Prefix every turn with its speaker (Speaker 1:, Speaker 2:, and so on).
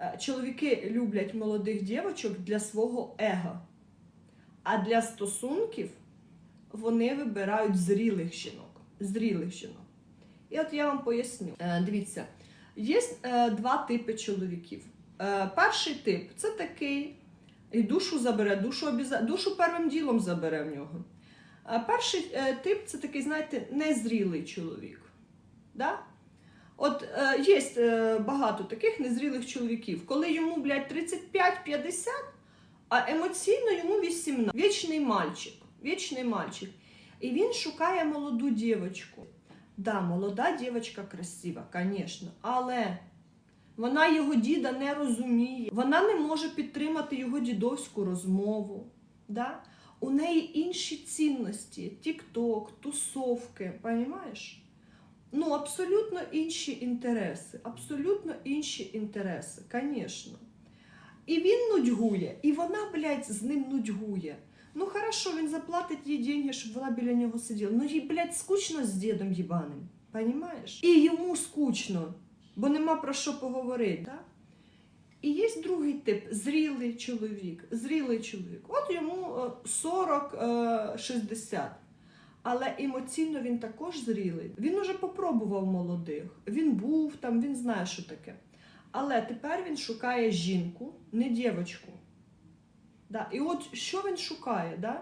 Speaker 1: Е, Чоловіки люблять молодих дівчат для свого его. А для стосунків вони вибирають зрілих жінок. Зрілих жінок. І от я вам поясню. Е, дивіться, є е, два типи чоловіків. Перший тип це такий, і душу забере, душу, обіза... душу первим ділом забере в нього. Перший тип це такий, знаєте, незрілий чоловік. Да? От е, є е, багато таких незрілих чоловіків, коли йому, блядь, 35-50, а емоційно йому 18. Вічний мальчик. Вічний мальчик. І він шукає молоду дівчинку. Да, молода дівчинка красива, звісно, але вона його діда не розуміє. Вона не може підтримати його дідовську розмову. Да? У неї інші цінності: тік-ток, тусовки, розумієш? Ну, абсолютно інші інтереси. Абсолютно інші інтереси, звісно. І він нудьгує, і вона, блядь, з ним нудьгує. Ну хорошо, він заплатить їй деньги, щоб вона біля нього сиділа. Ну їй, блядь, скучно з дідом їбаним. Понімаєш? І йому скучно, бо нема про що поговорити. Да? І є другий тип зрілий чоловік. Зрілий чоловік. От йому е, 40-60. Але емоційно він також зрілий. Він уже попробував молодих. Він був там, він знає, що таке. Але тепер він шукає жінку, не дівчинку. Да. І от що він шукає? Да?